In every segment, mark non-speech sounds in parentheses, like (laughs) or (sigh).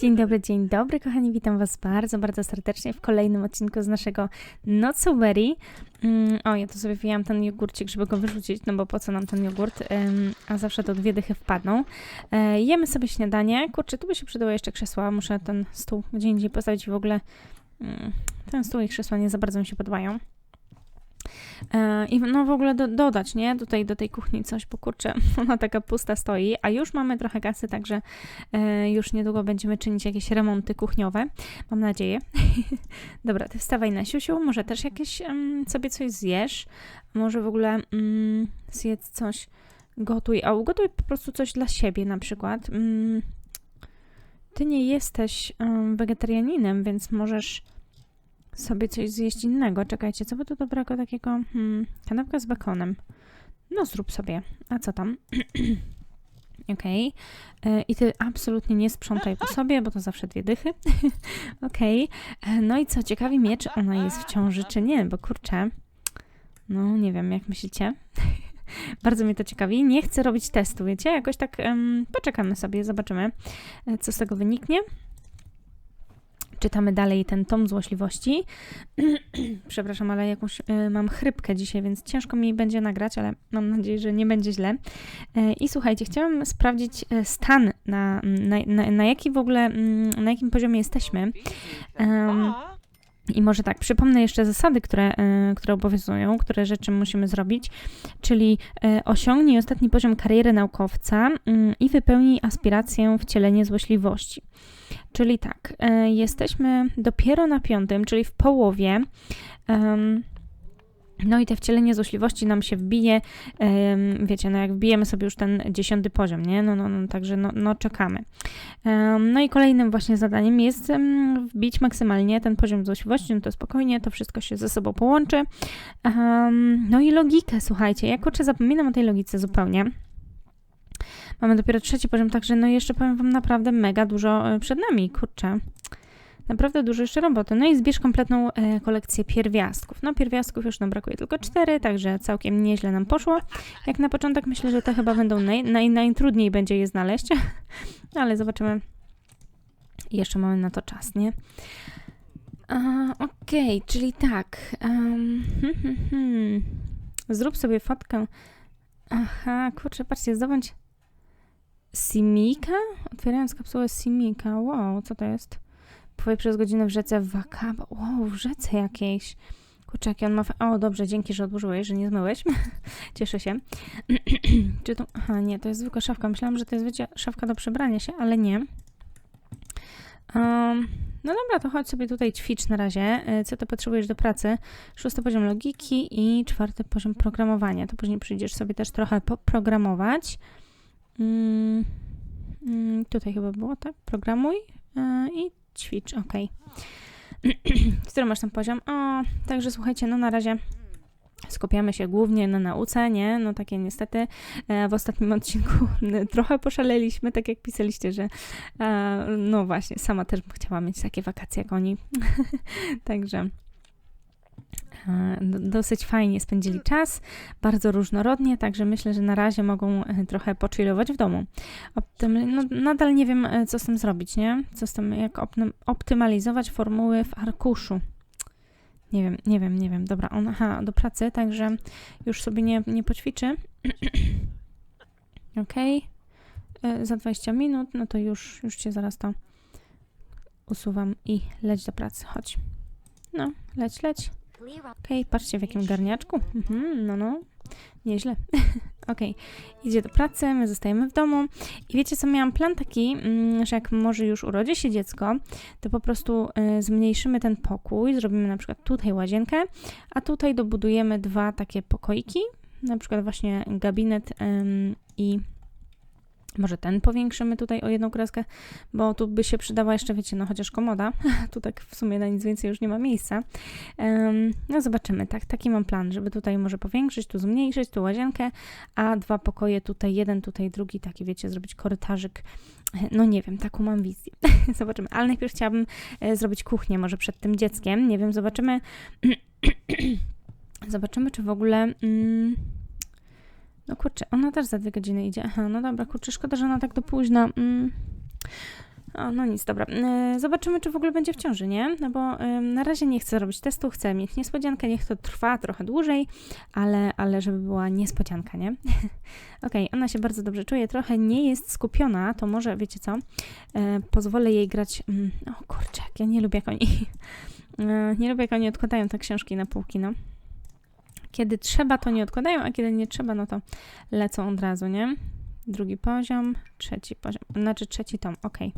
Dzień dobry, dzień dobry, kochani. Witam Was bardzo, bardzo serdecznie w kolejnym odcinku z naszego Notsuberry. Mm, o, ja tu sobie wyjęłam ten jogurcik, żeby go wyrzucić, no bo po co nam ten jogurt, a zawsze to dwie dychy wpadną. E, jemy sobie śniadanie. Kurczę, tu by się przydało jeszcze krzesła, muszę ten stół gdzie indziej postawić w ogóle. Mm, ten stół i krzesła nie za bardzo mi się podobają. E, I no w ogóle do, dodać, nie? Tutaj do tej kuchni coś, bo kurczę, (laughs) ona taka pusta stoi, a już mamy trochę kasy, także e, już niedługo będziemy czynić jakieś remonty kuchniowe. Mam nadzieję. (laughs) Dobra, ty wstawaj na siusiu, może też jakieś sobie coś zjesz, może w ogóle um, zjedz coś, gotuj, a ugotuj po prostu coś dla siebie na przykład. Um, ty nie jesteś wegetarianinem, więc możesz sobie coś zjeść innego. Czekajcie, co by tu dobrego takiego? Hmm, kanapka z bekonem. No zrób sobie. A co tam? (clears throat) Okej. Okay. I ty absolutnie nie sprzątaj po sobie, bo to zawsze dwie dychy. (laughs) Okej. Okay. No i co, ciekawi mnie, czy ona jest w ciąży, czy nie, bo kurczę. No, nie wiem, jak myślicie? (laughs) Bardzo mnie to ciekawi. Nie chcę robić testu, wiecie? Jakoś tak um, poczekamy sobie, zobaczymy, e, co z tego wyniknie. Czytamy dalej ten tom złośliwości. (clears throat) Przepraszam, ale jakąś y, mam chrypkę dzisiaj, więc ciężko mi będzie nagrać, ale mam nadzieję, że nie będzie źle. Y, I słuchajcie, chciałam sprawdzić y, stan, na, na, na, na jaki w ogóle, mm, na jakim poziomie jesteśmy. I może tak, przypomnę jeszcze zasady, które, które obowiązują, które rzeczy musimy zrobić, czyli osiągnij ostatni poziom kariery naukowca mm, i wypełnij aspirację wcielenie złośliwości. Czyli tak, e, jesteśmy dopiero na piątym, czyli w połowie. No i te wcielenie złośliwości nam się wbije, wiecie, no jak wbijemy sobie już ten dziesiąty poziom, nie? No, no, no także no, no czekamy. No i kolejnym właśnie zadaniem jest wbić maksymalnie ten poziom złośliwości, no to spokojnie, to wszystko się ze sobą połączy. No i logikę, słuchajcie, ja kurczę zapominam o tej logice zupełnie. Mamy dopiero trzeci poziom, także no jeszcze powiem Wam naprawdę mega dużo e, przed nami, kurczę. Naprawdę dużo jeszcze roboty. No i zbierz kompletną e, kolekcję pierwiastków. No pierwiastków już nam brakuje tylko cztery, także całkiem nieźle nam poszło. Jak na początek myślę, że te chyba będą naj, naj, najtrudniej będzie je znaleźć, (laughs) ale zobaczymy. Jeszcze mamy na to czas, nie? Okej, okay, czyli tak. Um, hmm, hmm, hmm. Zrób sobie fotkę. Aha, kurczę, patrzcie, zdobądź Simika? Otwierając kapsułę Simika. Wow, co to jest? Pływie przez godzinę w rzece Wakaba. Wow, w rzece jakiejś. Kurczę, jaki on ma... O, dobrze, dzięki, że odłożyłeś, że nie zmyłeś. (laughs) Cieszę się. (clears throat) Czy to... Aha, nie, to jest zwykła szafka. Myślałam, że to jest, wiecie, szafka do przebrania się, ale nie. Um, no dobra, to chodź sobie tutaj ćwicz na razie. E, co ty potrzebujesz do pracy? Szósty poziom logiki i czwarty poziom programowania. To później przyjdziesz sobie też trochę poprogramować. Mm, mm, tutaj chyba było, tak? Programuj yy, i ćwicz, ok. (clears throat) Który masz ten poziom? O, także słuchajcie, no na razie skupiamy się głównie na nauce, nie? No takie niestety e, w ostatnim odcinku (laughs) trochę poszaleliśmy, tak jak pisaliście, że e, no właśnie, sama też chciała mieć takie wakacje jak oni. (laughs) Także E, dosyć fajnie spędzili czas, bardzo różnorodnie, także myślę, że na razie mogą e, trochę pochillować w domu. Optym, no, nadal nie wiem, e, co z tym zrobić, nie? Co z tym, jak optymalizować formuły w arkuszu. Nie wiem, nie wiem, nie wiem. Dobra, on, aha, do pracy, także już sobie nie, nie poćwiczy. (clears throat) ok. Za 20 minut, no to już, już cię zaraz to usuwam i leć do pracy. Chodź. No, leć, leć. Okej, okay, patrzcie w jakim garniaczku. Mhm, no, no. Nieźle. (laughs) Okej, okay. idzie do pracy, my zostajemy w domu. I wiecie co, miałam plan taki, mm, że jak może już urodzi się dziecko, to po prostu y, zmniejszymy ten pokój, zrobimy na przykład tutaj łazienkę, a tutaj dobudujemy dwa takie pokoiki, na przykład właśnie gabinet i może ten powiększymy tutaj o jedną kreskę, bo tu by się przydała jeszcze, wiecie, no chociaż komoda. (laughs) tu tak w sumie na nic więcej już nie ma miejsca. Um, no zobaczymy, tak, taki mam plan, żeby tutaj może powiększyć, tu zmniejszyć, tu łazienkę, a dwa pokoje tutaj, jeden tutaj, drugi, taki wiecie, zrobić korytarzyk. No nie wiem, taką mam wizję. (laughs) zobaczymy, ale najpierw chciałabym e, zrobić kuchnię może przed tym dzieckiem. Nie wiem, zobaczymy. (clears throat) zobaczymy, czy w ogóle... Mm, no kurczę, ona też za dwie godziny idzie. Aha, no dobra, kurczę, szkoda, że ona tak do późna. Mm. O, no nic, dobra. E, Zobaczymy, czy w ogóle będzie w ciąży, nie? No bo na razie nie chcę robić testu, chcę mieć niespodziankę, niech to trwa trochę dłużej, ale, ale żeby była niespodzianka, nie? (laughs) Okej, ona się bardzo dobrze czuje, trochę nie jest skupiona, to może, wiecie co, e, pozwolę jej grać... Mm, o kurczę, ja nie lubię, jak oni... (laughs) E, nie lubię, jak oni odkładają te książki na półki, no. Kiedy trzeba, to nie odkładają, a kiedy nie trzeba, no to lecą od razu, nie? Drugi poziom, trzeci poziom, znaczy trzeci tom, okej.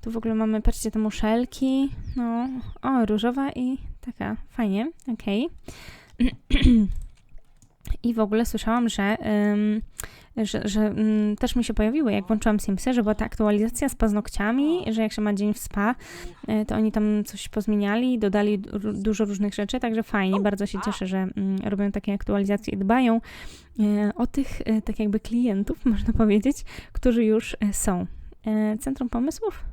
Tu w ogóle mamy, patrzcie, te muszelki, no, o, różowa i taka, fajnie, okej. (clears throat) (clears throat) (clears throat) I w ogóle słyszałam, że, ym, że, że ym, też mi się pojawiły, jak włączyłam Simsy, że była ta aktualizacja z paznokciami, że jak się ma dzień w spa, y, to oni tam coś pozmieniali, dodali du- dużo różnych rzeczy, także fajnie, bardzo się cieszę, że ym, robią takie aktualizacje i dbają y, o tych, y, tak jakby klientów, można powiedzieć, którzy już y, są. Y, Centrum Pomysłów?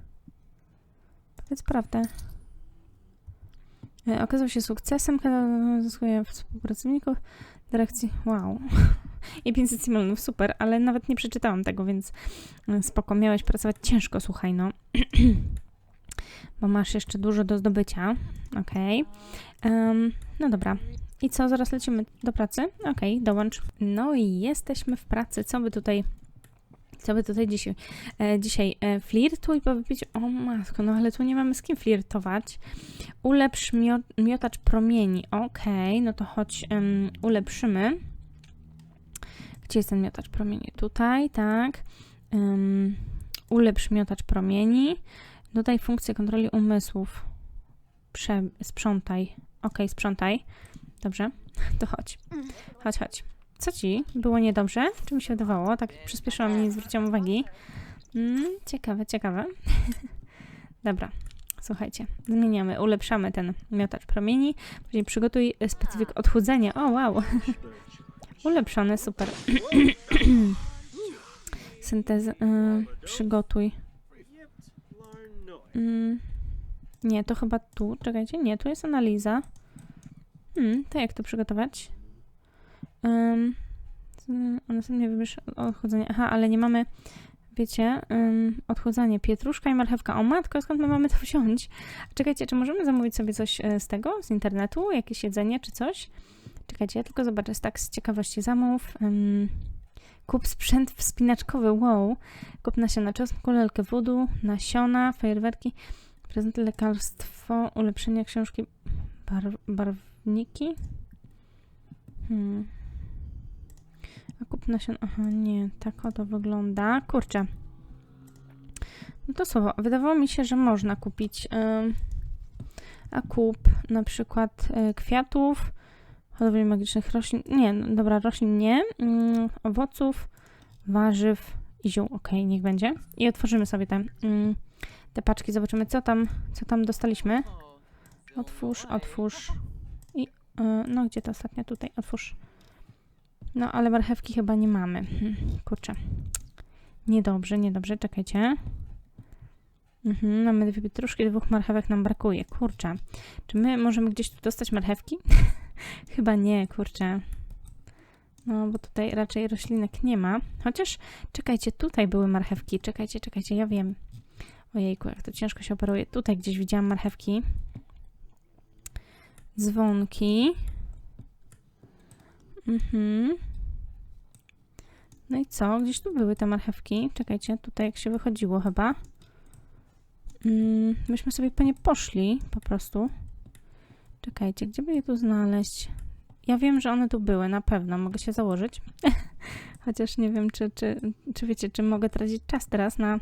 Powiedz prawdę. Y, Okazał się sukcesem, współpracowników, dyrekcji, wow. I 500 milionów, super, ale nawet nie przeczytałam tego, więc y, spoko, miałeś pracować ciężko, słuchaj, no. (clears throat) Bo masz jeszcze dużo do zdobycia, okej. Em, no dobra. I co, zaraz lecimy do pracy? Okej, dołącz. No i jesteśmy w pracy. Co by tutaj, co by tutaj dzisiaj, e, dzisiaj e, flirtuj po wypiciu? O matko, no ale tu nie mamy z kim flirtować. Ulepsz mio, miotacz promieni. Okej, no to chodź, em, ulepszymy. Gdzie jest ten miotacz promieni? Tutaj, tak. Um, ulepsz miotacz promieni. Dodaj funkcję kontroli umysłów. Prze, sprzątaj. Okej, sprzątaj. Dobrze, (laughs) to chodź. Chodź, chodź. Co ci? Było niedobrze? Czy mi się wydawało? Tak przyspieszyłam, nie zwróciłam uwagi. Mm, ciekawe, ciekawe. (laughs) Dobra, słuchajcie. Zmieniamy, ulepszamy ten miotacz promieni. Później przygotuj specyfik odchudzenia. O, wow. (laughs) Ulepszony, super. (clears throat) Syntezę. Y, przygotuj. Mm, nie, to chyba tu. Czekajcie, nie, tu jest analiza. Hmm, to jak to przygotować? Um, a następnie wybierz odchudzenie. Aha, ale nie mamy, wiecie, um, odchudzanie. Pietruszka i marchewka. O matko, skąd my mamy to wziąć? Czekajcie, czy możemy zamówić sobie coś e, z tego, z internetu? Jakieś jedzenie czy coś? Czekajcie, ja tylko zobaczę, tak z ciekawości zamów. Um, kup sprzęt wspinaczkowy, wow. Kup nasiona czosnku, lalkę wodu, nasiona, fajerwerki, prezenty, lekarstwo, ulepszenia książki, bar barwniki. Hmm. A kup nasion, aha, nie, tak oto wygląda. Kurczę. No to słowo, wydawało mi się, że można kupić ym, a kup na przykład y, kwiatów, hodowli magicznych roślin, nie, no, dobra, roślin nie, mm, owoców, warzyw i ziół, ok, niech będzie. I otworzymy sobie te, mm, te paczki, zobaczymy co tam, co tam dostaliśmy. Otwórz, otwórz i, y, no gdzie to ostatnia tutaj, otwórz. No, ale marchewki chyba nie mamy, hmm, kurczę. Niedobrze, niedobrze, czekajcie. Mhm, mamy dwie pietruszki, dwóch marchewek nam brakuje, kurczę. Czy my możemy gdzieś tu dostać marchewki? (laughs) Chyba nie, kurczę. No, bo tutaj raczej roślinek nie ma. Chociaż, czekajcie, tutaj były marchewki. Czekajcie, czekajcie, ja wiem. Ojejku, jak to ciężko się operuje. Tutaj gdzieś widziałam marchewki. Dzwonki. Mhm. No i co? Gdzieś tu były te marchewki. Czekajcie, tutaj jak się wychodziło chyba. Mm, myśmy sobie po nie poszli, po prostu. Czekajcie, gdzie by je tu znaleźć? Ja wiem, że one tu były, na pewno, mogę się założyć. (laughs) Chociaż nie wiem, czy, czy, czy wiecie, czy mogę tracić czas teraz na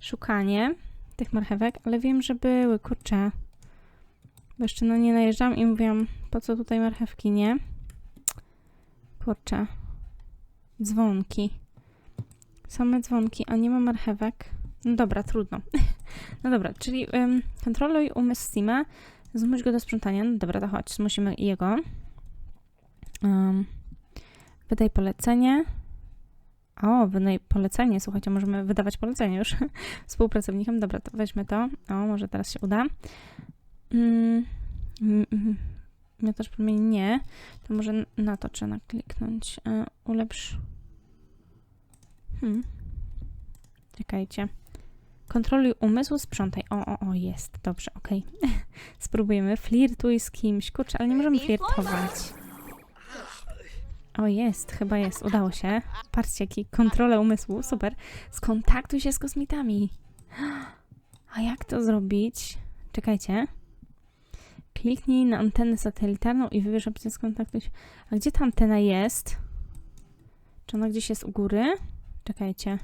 szukanie tych marchewek, ale wiem, że były, kurczę. Bo jeszcze no nie najeżdżam i mówiłam, po co tutaj marchewki, nie? Kurczę. Dzwonki. Same dzwonki, a nie ma marchewek. No dobra, trudno. (laughs) no dobra, czyli ym, kontroluj umysł Steama, zmuś go do sprzątania. No dobra, to chodź, zmusimy jego. Um, wydaj polecenie. O, wydaj polecenie, słuchajcie, możemy wydawać polecenie już (laughs) współpracownikom. Dobra, to weźmy to. O, może teraz się uda. Mm, mm, mm. Miotacz promieni nie. To może na to trzeba kliknąć. E, ulepsz. Hmm. Czekajcie. Kontroluj umysł, sprzątaj. O, o, o, jest. Dobrze, okej. (laughs) Spróbujemy. Flirtuj z kimś. Kurczę, ale nie możemy flirtować. O, jest, chyba jest. Udało się. Patrzcie, jaki kontrola umysłu. Super. Skontaktuj się z kosmitami. (gasps) A jak to zrobić? Czekajcie. Kliknij na antenę satelitarną i wybierz opcję skontaktuj. A gdzie ta antena jest? Czy ona gdzieś jest u góry? Czekajcie.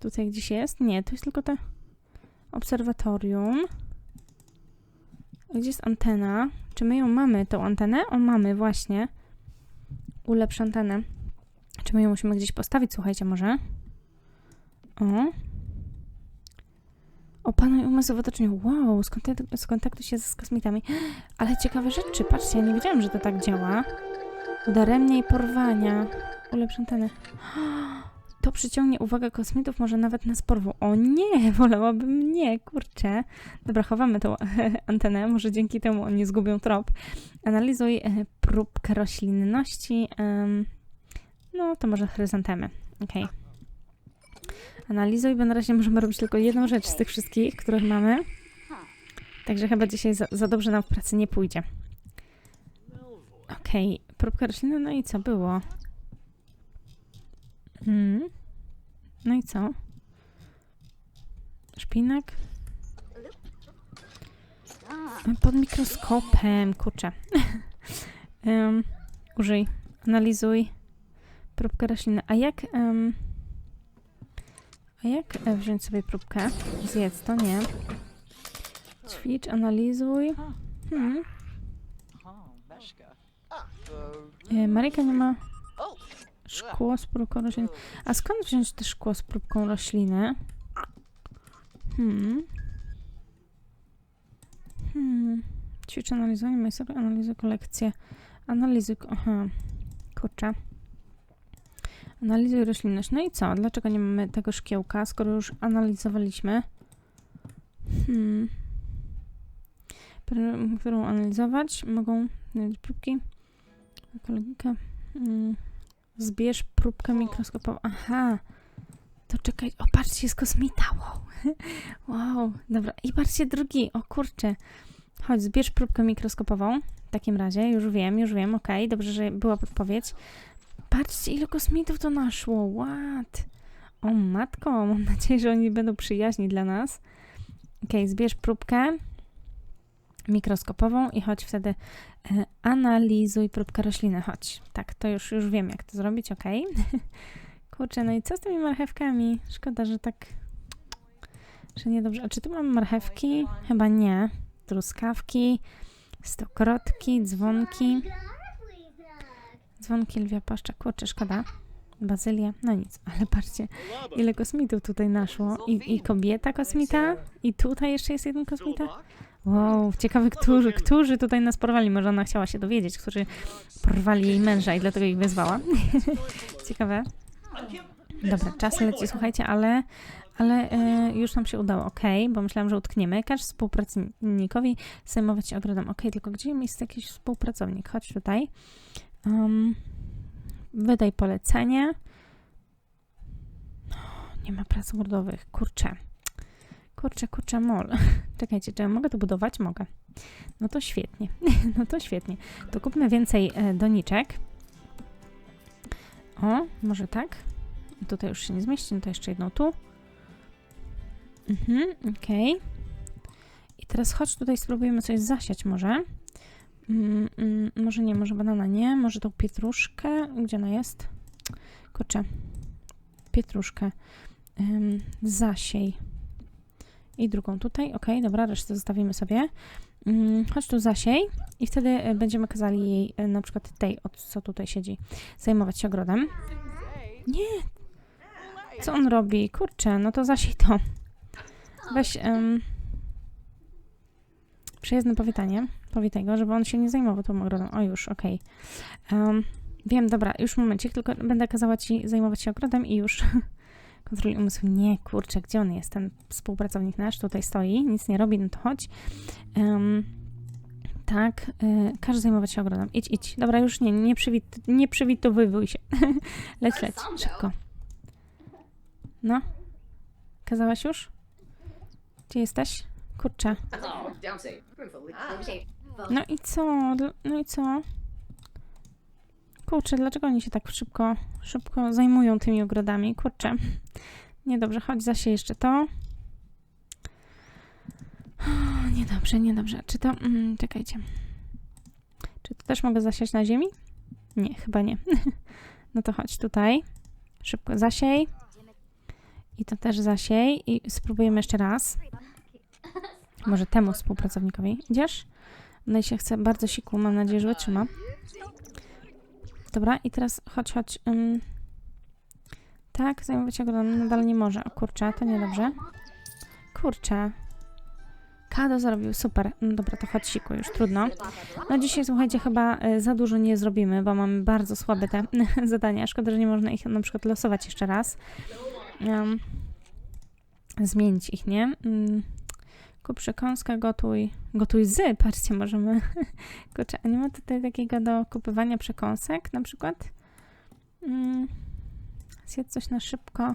Tutaj gdzieś jest? Nie, to jest tylko te obserwatorium. A gdzie jest antena? Czy my ją mamy, tą antenę? O, mamy, właśnie. Ulepsz antenę. Czy my ją musimy gdzieś postawić? Słuchajcie, może. O. Opanuj umysł w otoczeniu. Wow, skontaktuj, się z kosmitami. Ale ciekawe rzeczy. Patrzcie, ja nie wiedziałam, że to tak działa. Udaremnie i porwania. Ulepsz antenę. (gasps) To przyciągnie uwagę kosmitów, może nawet nas porwą. O nie, (laughs) wolałabym nie, kurczę. Dobra, chowamy tą (laughs) antenę, może dzięki temu oni zgubią trop. Analizuj e, próbkę roślinności. no, to może chryzantemy. Okej. Analizuj, bo na razie możemy robić tylko jedną rzecz z tych wszystkich, których mamy. Także chyba dzisiaj za, za dobrze nam w pracy nie pójdzie. Okej, próbka rośliny, no i co było? Mm. No i co? Szpinak? Pod mikroskopem, kurczę. (laughs) Em, użyj, analizuj próbkę rośliny. A jak... em, jak e, wziąć sobie próbkę? Zjedz to, nie. Ćwicz, analizuj. Hmm. E, Maryka nie ma szkło z próbką rośliny. A skąd wziąć te szkło z próbką rośliny? Hmm. Hmm. Ćwicz analizowanie, majster, analizuj kolekcję. Analizuj... Aha. Kurczę. Analizuj roślinność. No i co? Dlaczego nie mamy tego szkiełka, skoro już analizowaliśmy? Hmm. Którą analizować mogą znaleźć próbki. Ekologika. Mm. Zbierz próbkę mikroskopową. Aha. To czekaj. O, patrzcie, jest kosmita. Wow. (laughs) wow. Dobra. I patrzcie, drugi. O, kurczę. Chodź, zbierz próbkę mikroskopową. W takim razie. Już wiem, już wiem. Okej. Dobrze, że była podpowiedź. Patrzcie, ile kosmitów to naszło. What? O, matko. Mam nadzieję, że oni będą przyjaźni dla nas. Okej, zbierz próbkę mikroskopową i chodź wtedy e, analizuj próbkę rośliny. Chodź. Tak, to już, już wiem, jak to zrobić, okej. (laughs) Kurczę, no i co z tymi marchewkami? Szkoda, że tak... Że niedobrze. A czy tu mamy marchewki? Chyba nie. Truskawki, stokrotki, dzwonki. Dzwonki lwia paszcza. Kurczę, szkoda. Bazylia. No nic, ale patrzcie, ile kosmitów tutaj naszło. I, I kobieta kosmita, i tutaj jeszcze jest jeden kosmita. Wow, ciekawe, którzy, którzy tutaj nas porwali. Może ona chciała się dowiedzieć, którzy porwali jej męża i dlatego ich wezwała. (laughs) ciekawe. Dobra, czas leci, słuchajcie, ale, ale e, już nam się udało, ok, bo myślałam, że utkniemy. Każ współpracownikowi zajmować się ogrodem. Ok, tylko gdzie jest jakiś współpracownik? Chodź tutaj. Um, wydaj polecenie. Nie ma prac ogrodowych. Kurczę. Kurczę, kurczę, mol. (laughs) Czekajcie, czy mogę to budować? Mogę. No to świetnie. (laughs) No to świetnie. To kupmy więcej e, doniczek. O, może tak? Tutaj już się nie zmieści, no to jeszcze jedną tu. Mhm, okej. I teraz chodź tutaj, spróbujemy coś zasiać może. Mm, mm, może nie, może banana nie, może tą pietruszkę. Gdzie ona jest? Kurczę. Pietruszkę. Zasiej. I drugą tutaj. Ok, dobra, resztę zostawimy sobie. Ym, chodź tu zasiej i wtedy e, będziemy kazali jej, e, na przykład tej, od co tutaj siedzi, zajmować się ogrodem. Nie! Co on robi? Kurczę, no to zasiej to. Weź... Um, powitanie. Powitaj go, żeby on się nie zajmował tą ogrodem. O już, okej. Em, wiem, dobra, już momencik, tylko będę kazała ci zajmować się ogrodem i już (laughs) kontroli umysłu. Nie, kurczę, gdzie on jest? Ten współpracownik nasz tutaj stoi, nic nie robi, no to chodź. Em, tak, y, każ zajmować się ogrodem. Idź, idź. Dobra, już nie, nie, przywit, nie przywitowywuj się. (laughs) leć, leć, szybko. No. Kazałaś już? Gdzie jesteś? Kurczę. No i co? No i co? Kurczę, dlaczego oni się tak szybko, szybko zajmują tymi ogrodami? Kurczę. Niedobrze, chodź zasiej jeszcze to. (sighs) Niedobrze, niedobrze. Czy to... Mm, czekajcie. Czy to też mogę zasiać na ziemi? Nie, chyba nie. (laughs) no to chodź tutaj. Szybko zasiej. I to też zasiej. I spróbujemy jeszcze raz. (laughs) Może temu współpracownikowi. Idziesz? No i się chce bardzo siku. Mam nadzieję, że wytrzyma. Dobra, i teraz chodź, chodź. ym. tak, zajmować ogrodem nadal nie może. O kurczę, to niedobrze. Kurczę. Kado zrobił, super. No dobra, to chodź siku, już trudno. No dzisiaj, słuchajcie, chyba y, za dużo nie zrobimy, bo mamy bardzo słabe te (laughs) zadania. Szkoda, że nie można ich na przykład losować jeszcze raz. Zmienić ich, nie? Um, kup przekąskę, gotuj. Gotuj z, patrzcie, możemy... (laughs) Kurczę, a nie ma tutaj takiego do kupywania przekąsek na przykład? Mm, zjedz coś na szybko.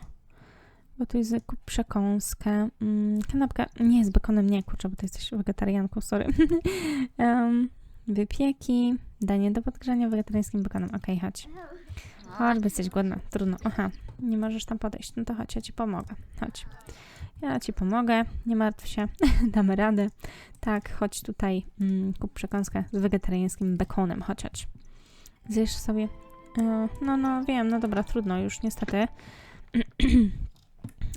Gotuj z, kup przekąskę. Mm, kanapka, nie, z bekonem nie, kurczę, bo ty jesteś wegetarianką, sorry. (laughs) um, wypieki, danie do podgrzania wegetariańskim bekonem. Okej, chodź. Chodź, bo jesteś głodna. Trudno. Aha, nie możesz tam podejść. No to chodź, ja ci pomogę. Chodź. Ja ci pomogę, nie martw się, (laughs) damy radę. Tak, chodź tutaj, mm, kup przekąskę z wegetariańskim bekonem, chodź. Zjesz sobie. E, no, no, wiem, no dobra, trudno już, niestety. (clears throat)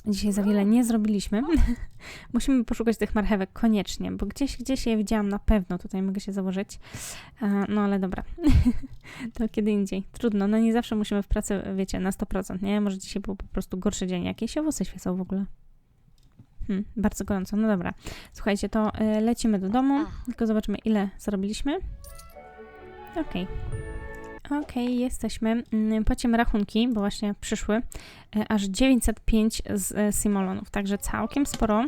Dzisiaj za wiele nie zrobiliśmy. (laughs) Musimy poszukać tych marchewek koniecznie, bo gdzieś, gdzieś je widziałam na pewno, tutaj mogę się założyć. E, no ale dobra, (laughs) to kiedy indziej. Trudno, no nie zawsze musimy w pracy, wiecie, na 100%, nie? Może dzisiaj był po prostu gorszy dzień. Jakie się owoce świecą w ogóle? Hmm, bardzo gorąco, no dobra. Słuchajcie, to y, lecimy do domu, tylko zobaczymy ile zarobiliśmy. Okej. Okej, jesteśmy. Mm, Płacimy rachunki, bo właśnie przyszły. E, aż 905 z e, simolonów, także całkiem sporo.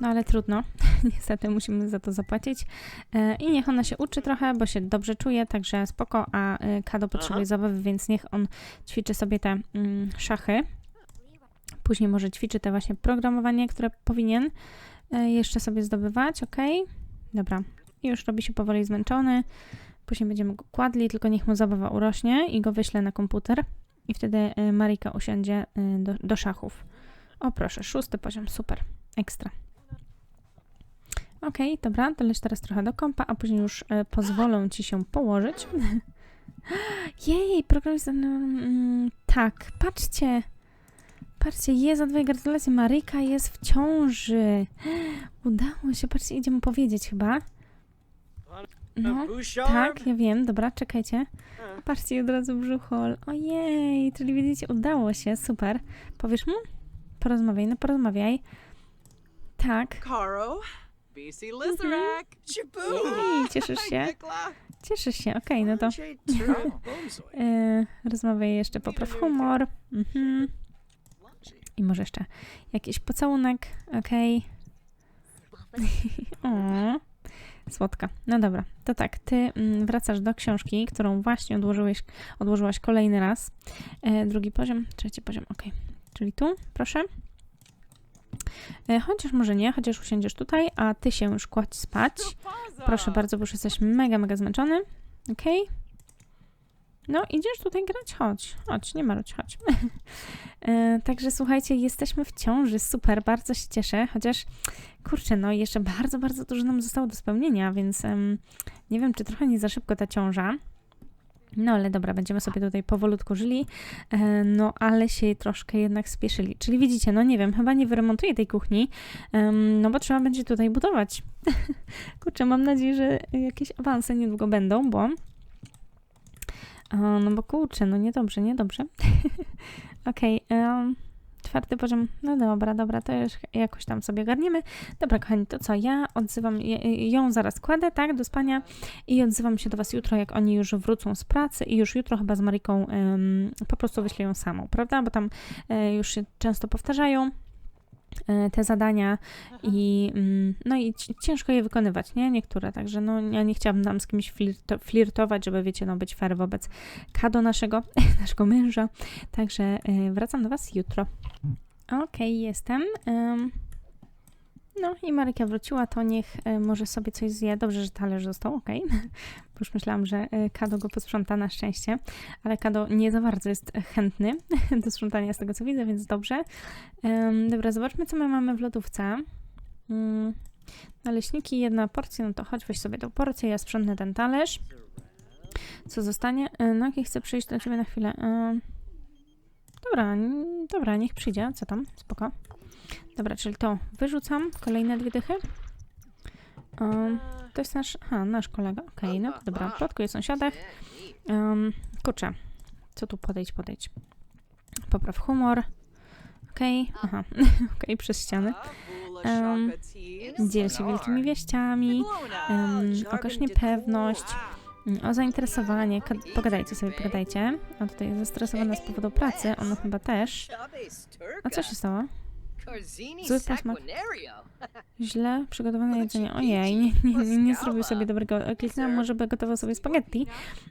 No ale trudno. (laughs) Niestety musimy za to zapłacić. E, I niech ona się uczy trochę, bo się dobrze czuje, także spoko. A Kado potrzebuje zabawy, więc niech on ćwiczy sobie te mm, szachy. Później może ćwiczy te właśnie programowanie, które powinien e, jeszcze sobie zdobywać, ok? Dobra. I już robi się powoli zmęczony. Później będziemy go kładli, tylko niech mu zabawa urośnie i go wyślę na komputer. I wtedy e, Marika usiądzie e, do, do szachów. O proszę, szósty poziom, super, ekstra. Okej, dobra, to leć teraz trochę do kompa, a później już e, pozwolę ci się położyć. (laughs) Jej, program jest... Mm, tak, patrzcie. Patrzcie, jest za dwoje gratulacje. Maryka jest w ciąży. (gasps) Udało się, patrzcie, idzie mu powiedzieć chyba. No, tak, ja wiem, dobra, czekajcie. Patrzcie, od razu brzuchol. Ojej, czyli widzicie, udało się, super. Powiesz mu? Porozmawiaj, no porozmawiaj. Tak, Caro, BC Jej, cieszysz się? cieszysz się, okej, no to (laughs) e, rozmawiaj jeszcze, popraw humor. Mhm. I może jeszcze jakiś pocałunek, okej. (laughs) o, słodka. No dobra, to tak, ty mm, wracasz do książki, którą właśnie odłożyłeś, odłożyłaś kolejny raz. E, drugi poziom, trzeci poziom, okej. Czyli tu, proszę. E, chociaż może nie, chociaż usiądziesz tutaj, a ty się już kładź spać. Proszę bardzo, bo już jesteś mega, mega zmęczony. Okej? No, idziesz tutaj grać? Chodź, chodź, nie marudź, chodź. (laughs) e, także słuchajcie, jesteśmy w ciąży, super, bardzo się cieszę, chociaż kurczę, no jeszcze bardzo, bardzo dużo nam zostało do spełnienia, więc em, nie wiem, czy trochę nie za szybko ta ciąża. No ale dobra, będziemy sobie tutaj powolutku żyli, e, no ale się troszkę jednak spieszyli. Czyli widzicie, no nie wiem, chyba nie wyremontuję tej kuchni, em, no bo trzeba będzie tutaj budować. (laughs) Kurczę, mam nadzieję, że jakieś awanse niedługo będą, bo no bo kurczę, no niedobrze, niedobrze. (laughs) Okej, em, czwarty poziom, no dobra, dobra, to już jakoś tam sobie ogarniemy. Dobra, kochani, to co, ja odzywam, ją zaraz kładę, tak, do spania i odzywam się do Was jutro, jak oni już wrócą z pracy i już jutro chyba z Mariką em, po prostu wyślę ją samą, prawda, bo tam e, już się często powtarzają te zadania i mm, no i ci- ciężko je wykonywać, nie? Niektóre, także no ja nie chciałabym tam z kimś flirto, flirtować, żeby wiecie, no być fair wobec Kado naszego, (laughs) naszego męża, także e, wracam do Was jutro. Okej, jestem. Ym, no i Marykia wróciła, to niech e, może sobie coś zje. Dobrze, że talerz został, okej. (laughs) Bo już myślałam, że e, Kado go posprząta na szczęście, ale Kado nie za bardzo jest chętny (laughs) do sprzątania z tego co widzę, więc dobrze. Dobra, zobaczmy co my mamy w lodówce. Ym, naleśniki, jedna porcja, no to chodź, weź sobie tą porcję, ja sprzątnę ten talerz. Co zostanie? E, No, i chcę przyjść do ciebie na chwilę. Dobra, dobra, niech przyjdzie. Co tam? Spoko. Dobra, czyli to wyrzucam. Kolejne dwie dychy. Um, to jest nasz, aha, nasz kolega. Okej, no to dobra. Plotkuję sąsiadach. Um, kurczę. Co tu podejdź, podejdź. Popraw humor. Okej, aha. (laughs) Okej, przez ściany. Um, Dziel się wielkimi wieściami. Um, okaż niepewność. Mm, O zainteresowanie. Pogadajcie sobie, pogadajcie. A tutaj jest zestresowana z powodu pracy. Ona chyba też. A co się stało? Zły posmak. (laughs) Źle przygotowane jedzenie. Ojej, nie, nie, nie, nie zrobił sobie dobrego. Kliknęłam może, by gotował sobie spaghetti.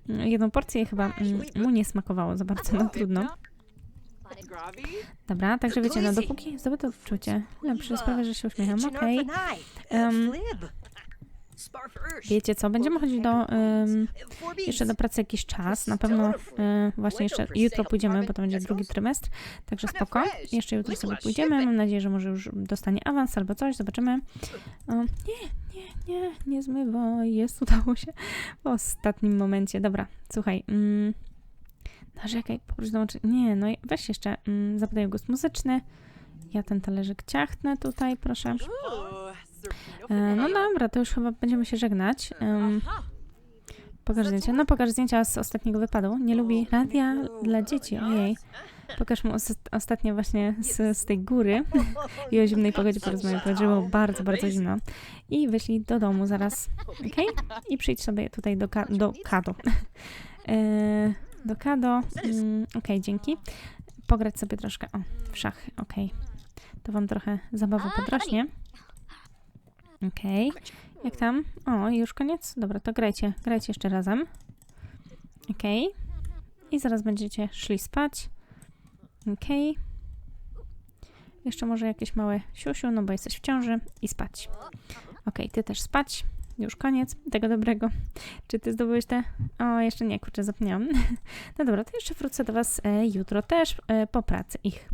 Mm, Jedną porcję chyba mm, mu nie smakowało za bardzo, no trudno. Dobra, także wiecie, no dopóki zdobyto odczucie, lepsze sprawia, że się uśmiecham, okej. Em, Wiecie co, będziemy chodzić do, em, jeszcze do pracy jakiś czas, na pewno e, właśnie jeszcze jutro pójdziemy, bo to będzie drugi trymestr, także spoko. Jeszcze jutro sobie pójdziemy, mam nadzieję, że może już dostanie awans albo coś, zobaczymy. Nie, nie, nie, nie zmywaj, jest, udało się w ostatnim momencie. Dobra, słuchaj, mm, narzekaj, poproś dołączyć, nie, no weź jeszcze, mm, zapytaj o gust muzyczny, ja ten talerzyk ciachnę tutaj, proszę. E, no dobra, to już chyba będziemy się żegnać. Pokaż zdjęcia. No pokaż zdjęcia z ostatniego wypadu. Nie lubi radia dla dzieci, ojej. Pokaż mu os- ostatnio właśnie z, z tej góry i o zimnej pogodzie porozmawiać, bo było bardzo, bardzo zimno. I wyślij do domu zaraz, okej? I przyjdź sobie tutaj do, ka- do Kado. E, do Kado, mm, dzięki. Pograć sobie troszkę, o, w szachy, okej. To wam trochę zabawy podrośnie. Okej. Jak tam? O, już koniec? Dobra, to grajcie. Grajcie jeszcze razem. Okej. I zaraz będziecie szli spać. Okej. Jeszcze może jakieś małe siusiu, no bo jesteś w ciąży. I spać. Okej, ty też spać. Już koniec tego dobrego. Czy ty zdobyłeś te? O, jeszcze nie, kurczę, zapomniałam. (laughs) No dobra, to jeszcze wrócę do was e, jutro też e, po pracy ich.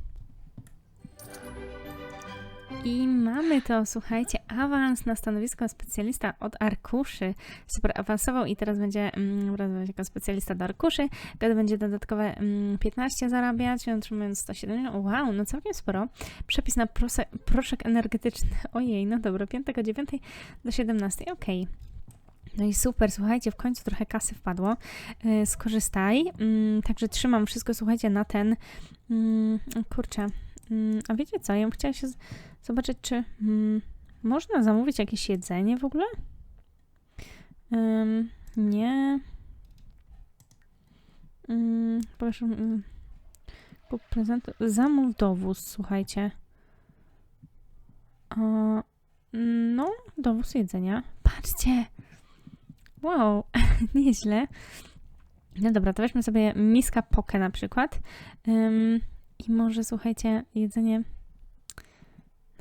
I mamy to, słuchajcie, awans na stanowisko specjalista od arkuszy. Super awansował i teraz będzie mm, pracować jako specjalista do arkuszy. Wtedy będzie dodatkowe mm, 15 zarabiać, otrzymując 170. Wow, no całkiem sporo. Przepis na prose, proszek energetyczny. (laughs) Ojej, no dobra, 5 9 do 17. Okej. No i super, słuchajcie, w końcu trochę kasy wpadło. Yy, skorzystaj. Mm, także trzymam wszystko, słuchajcie, na ten. Mm, kurczę. Mm, a wiecie co? Ja bym chciała się z- zobaczyć, czy mm, można zamówić jakieś jedzenie w ogóle? Ym, nie. Mm, proszę. Mm, kup prezent. Zamów dowóz, słuchajcie. No, dowóz jedzenia. Patrzcie! Wow, (laughs) nieźle. No dobra, to weźmy sobie miska poke na przykład. Ym, I może, słuchajcie, jedzenie...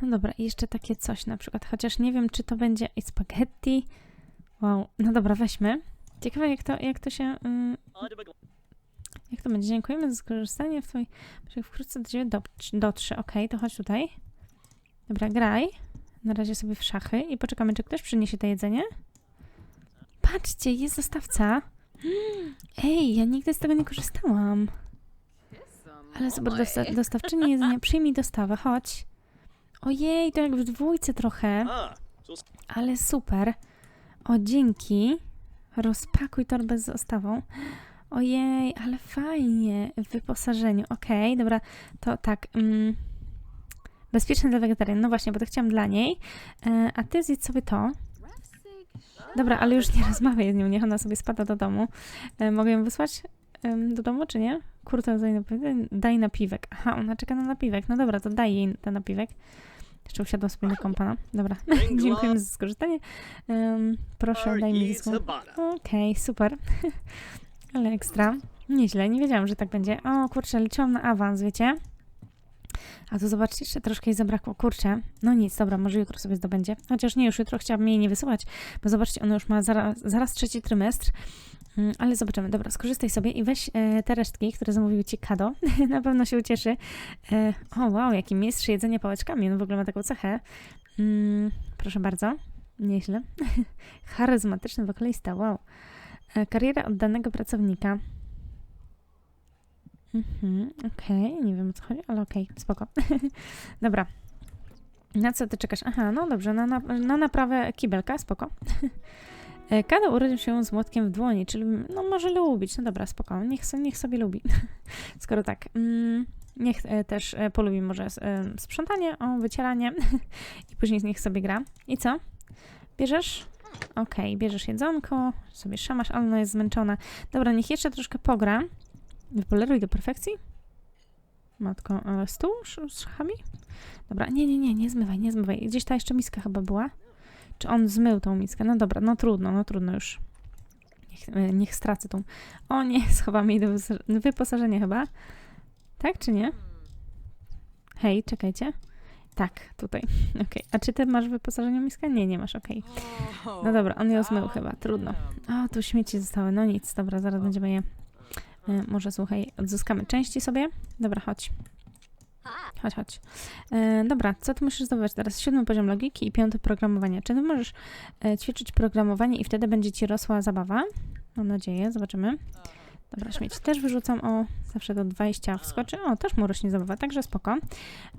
No dobra, i jeszcze takie coś na przykład, chociaż nie wiem, czy to będzie i spaghetti. Wow, no dobra, weźmy. Ciekawe, jak to, jak to się... ym, jak to będzie? Dziękujemy za skorzystanie w twojej... Wkrótce do ciebie dotrze. Okej, to chodź tutaj. Dobra, graj. Na razie sobie w szachy i poczekamy, czy ktoś przyniesie to jedzenie. Patrzcie, jest dostawca. Mm, Ej, ja nigdy z tego nie korzystałam. Ale zobacz, dosta dostawczyni jedzenia, (laughs) przyjmij dostawę, chodź. Ojej, to jak w dwójce trochę. Ale super. O, dzięki. Rozpakuj torbę z dostawą. Ojej, ale fajnie. W wyposażeniu. Okej, dobra, to tak. Mm, bezpieczne dla wegetarian. No właśnie, bo to chciałam dla niej. E, a ty zjedz sobie to. Dobra, ale już nie rozmawiaj z nią, niech ona sobie spada do domu. E, mogę ją wysłać em, do domu, czy nie? Kurta, daj, daj napiwek. Aha, ona czeka na napiwek. No dobra, to daj jej ten napiwek. Jeszcze usiadła sobie do kompana. Dobra, (laughs) dziękujemy za skorzystanie. Em, proszę, daj mi wysłać. Okej, super. (laughs) Ale ekstra. Nieźle, nie wiedziałam, że tak będzie. O kurczę, liczyłam na awans, wiecie? A tu zobaczcie, jeszcze troszkę jej zabrakło. Kurczę, no nic, dobra, może jutro sobie zdobędzie. Chociaż nie, już jutro chciałabym jej nie wysyłać, bo zobaczcie, ona już ma zaraz, zaraz trzeci trymestr. Mm, Ale zobaczymy. Dobra, skorzystaj sobie i weź e, te resztki, które zamówiły ci Kado. (laughs) Na pewno się ucieszy. E, o, wow, jaki mistrz jedzenia pałeczkami. On w ogóle ma taką cechę. Mm, proszę bardzo. Nieźle. (laughs) Charyzmatyczny wokalista, wow. E, kariera oddanego pracownika. Mhm, okej, nie wiem o co chodzi, ale okej, spoko. (laughs) Dobra. Na co ty czekasz? Aha, no dobrze, na, na, na naprawę kibelka, spoko. E, Kado urodził się z młotkiem w dłoni, czyli no może lubić, no dobra, spoko, niech, niech sobie lubi. (laughs) Skoro tak, mm, niech e, też e, polubi może sprzątanie, o, wycieranie (laughs) i później niech sobie gra. I co? Bierzesz? Okej, bierzesz jedzonko, sobie szamasz, ale ona jest zmęczona. Dobra, niech jeszcze troszkę pogra. Wypoleruj do perfekcji. Matko, stół z z szachami? Dobra, nie, nie, nie, nie zmywaj, nie zmywaj. Gdzieś ta jeszcze miska chyba była. Czy on zmył tą miskę? No dobra, no trudno, no trudno już. Niech, e, niech stracę tą. O nie, (laughs) schowamy jej do wyposażenia chyba. Tak czy nie? Hej, czekajcie. Tak, tutaj. (laughs) Okej. A czy ty masz wyposażenie miskę? Nie, nie masz, okej. No dobra, on ją zmył chyba, trudno. O, tu śmieci zostały, no nic, dobra, zaraz będziemy je... E, może słuchaj, odzyskamy części sobie. Dobra, chodź. Chodź, chodź. E, dobra, co ty musisz zdobywać teraz? Siódmy poziom logiki i piąty programowanie. Czy ty możesz e, ćwiczyć programowanie i wtedy będzie ci rosła zabawa? Mam nadzieję, zobaczymy. Dobra, śmieci też wyrzucam. O, zawsze do 20 wskoczy. O, też mu rośnie zabawa, także spoko.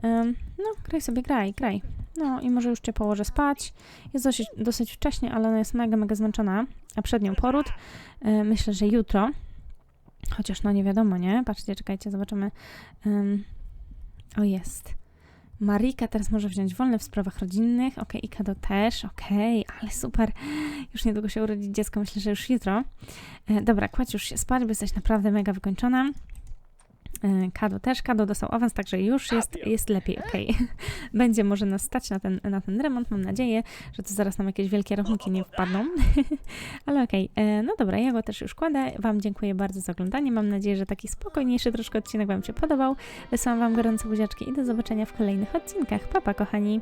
Em, no, graj sobie, graj, graj. No i może już cię położę spać. Jest dosyć, dosyć wcześnie, ale ona jest mega, mega zmęczona. A przed nią poród. E, myślę, że jutro. Chociaż no nie wiadomo, nie? Patrzcie, czekajcie, zobaczymy. Em, o, jest. Marika teraz może wziąć wolne w sprawach rodzinnych. Okej, i Kado też. Okej, ale super. Już niedługo się urodzi dziecko, myślę, że już jutro. E, dobra, kładź już się spać, bo jesteś naprawdę mega wykończona. E, Kado też. Kado dostał awans, także już jest, jest lepiej, okej. (laughs) Będzie może nas stać na ten, na ten remont. Mam nadzieję, że to zaraz nam jakieś wielkie rachunki nie wpadną. (laughs) Ale okej, e, no dobra, ja go też już kładę. Wam dziękuję bardzo za oglądanie. Mam nadzieję, że taki spokojniejszy troszkę odcinek Wam się podobał. Wysyłam Wam gorące buziaczki i do zobaczenia w kolejnych odcinkach. Pa, pa, kochani!